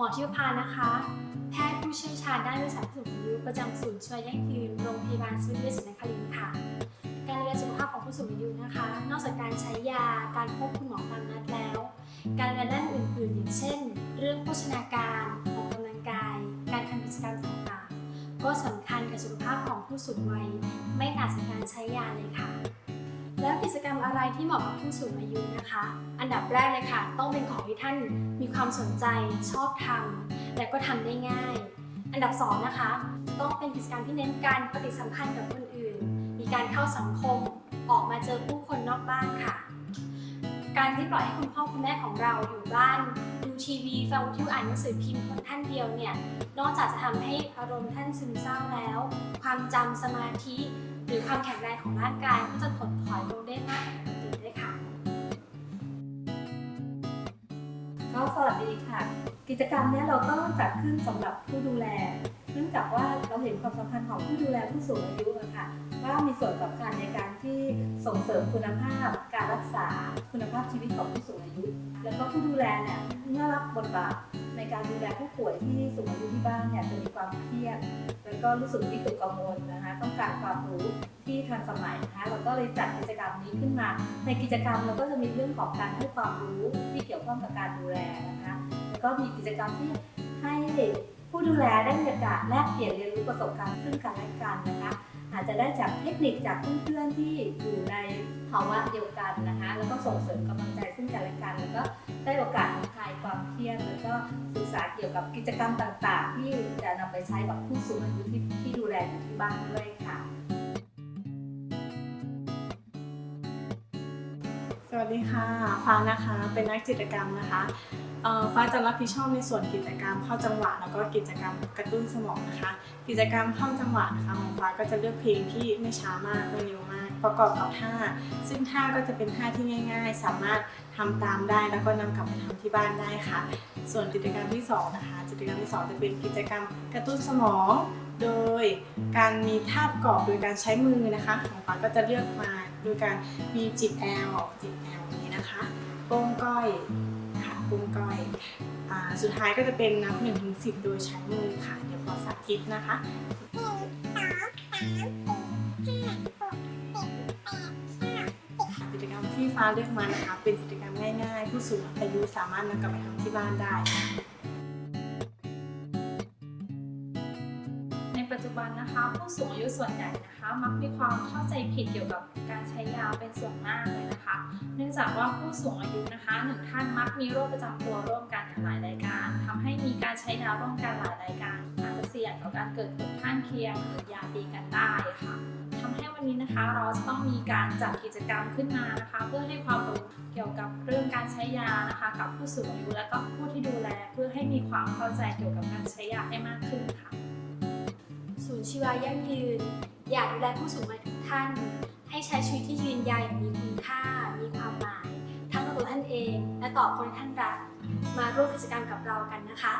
หมอทิพพานะคะ แพทย์ผู้เชี่ยวชาญด้านวิชาผู้สูงอายุประจำศูนย์ช่วยยั่งยืนโรงพยาบาลสวิตเวชศรีนครินทร์ค่ะ การดูแลสุขภาพของผู้สูงอายุนะคะ นอกจากการใช้ยาการพบคุณหมอตามนัดแล้ว การดูแลด้านอื่นๆ อย่างเช่น เรื่องโภชนาการออกกำลังกาย การทำกิจกรรมต่างๆ ก็สำคัญกับสุขภาพของผู้สูงวัย ไม่ต่างจากการใช้ยาเลยค่ะ แล้วกิจกรรมอะไรที่เหมาะกับผู้สูงอายุนะคะ อันดับแรกเลยค่ะ ต้องเป็นของที่ท่านมีความสนใจชอบทำและก็ทำได้ง่าย อันดับสองนะคะต้องเป็นกิจกรรมที่เน้นการปฏิสัมพันธ์กับคนอื่น มีการเข้าสังคม ออกมาเจอผู้คนนอกบ้านค่ะ การที่ปล่อยให้คุณพ่อคุณแม่ของเราอยู่บ้านดูทีวีฟังวิทยุอ่านหนังสือพิมพ์คนท่านเดียวเนี่ย นอกจากจะทำให้อารมณ์ท่านซึมเศร้าแล้ว ความจำสมาธิ หรือความแข็งแรงของร่างกายก็จะถดถอยล ดีค่ะ กิจกรรมนี้เราก็จัดขึ้นสำหรับผู้ดูแล เนื่องจากว่าเราเห็นความสำคัญของผู้ดูแลผู้สูงอายุค่ะว่ามีส่วนสำคัญในการที่ส่งเสริมคุณภาพ การรักษาคุณภาพชีวิตของผู้สูงอายุ แล้วก็ผู้ดูแลเนี่ยเมื่อรับบทบาท ในการดูแลผู้ป่วยที่สูงอายุที่บ้านเนี่ยจะมีความเครียด แล้วก็รู้สึกวิตกกังวลนะคะต้องการความรู้ที่ทันสมัยนะคะเราก็เลยจัดกิจกรรมนี้ขึ้นมา ในกิจกรรมเราก็จะมีเรื่องของการให้ความรู้ที่เกี่ยวข้องกับการดูแลนะคะแล้วก็มีกิจกรรมที่ให้ผู้ดูแลได้มีโอกาสแลกเปลี่ยนเรียนรู้ประสบการณ์ซึ่งกันและกันนะคะ อาจจะได้จากเทคนิคจากเพื่อนๆที่อยู่ในภาวะเดียวกันนะคะ แล้วก็ส่งเสริมกำลังใจซึ่งกันและกัน แล้วก็ได้โอกาสคลายความเครียด แล้วก็ศึกษาเกี่ยวกับกิจกรรมต่างๆ ที่จะนำไปใช้กับผู้สูงอายุที่ที่ดูแลอยู่ที่บ้านด้วย วัสดีค่ะ ฟ้านะคะเป็นนักจิตรกรรมนะคะเอ่อฟ้าจะรับผิดชอบในส่วนกิจกรรมเข้าจังหวะแล้วก็กิจกรรมกระตุ้นสมองนะคะ กิจกรรมเข้าจังหวะนะคะของฟ้าก็จะเลือกเพลงที่ไม่ช้ามากไม่เร็วมาก ประกอบกับท่า ซึ่งท่าก็จะเป็นท่าที่ง่าย ๆ สามารถทำตามได้แล้วก็นำกลับไปทำที่บ้านได้ค่ะ ส่วนกิจกรรมที่สองนะคะกิจกรรมที่สองจะเป็นกิจกรรมกระตุ้นสมอง โดยการมีท่าประกอบโดยการใช้มือนะคะ ของฟ้าก็จะเลือกมา โดยการมีจิบแอลจิบแอลนี้นะคะโป้งก้อยค่ะโป้งก้อยอสุดท้ายก็จะเป็นนับ1นถึงสิโดยใช้มือค่ะ เดี๋ยวขอสาธิตนะคะกิจกรรมที่ฟ้าเลือกมานะคะ เป็นกิจกรรมง่ายๆ ผู้สูงอายุสามารถนำกลับไปทำที่บ้านได้ในปัจจุบันนะคะ ผู้สูงอายุส่วนใหญ่นะคะ มักมีความเข้าใจผิดเกี่ยวกับ การใช้ยาเป็นส่วนมากเลยนะคะ เนื่องจากว่าผู้สูงอายุนะคะหนึ่งท่านมักมีโรคประจำตัวร่วมกันหลายรายการทำให้มีการใช้ยาร่วมกันหลายรายการอาจจะเสี่ยงต่อการเกิดผลข้างเคียงหรือยาตีกันได้ค่ะทำให้วันนี้นะคะเราจะต้องมีการจัดกิจกรรมขึ้นมานะคะ เพื่อให้ความรู้เกี่ยวกับเรื่องการใช้ยานะคะ กับผู้สูงอายุและก็ผู้ที่ดูแล เพื่อให้มีความเข้าใจเกี่ยวกับการใช้ยาให้มากขึ้นค่ะ ศูนย์ชีวายั่งยืน อยากดูแลผู้สูงวัยทุกท่าน ให้ใช้ชีวิตที่ยืนยาวอย่างมีคุณค่า มีความหมาย ทั้งตัวท่านเอง และต่อคนที่ท่านรัก มาร่วมกิจกรรมกับเรากันนะคะ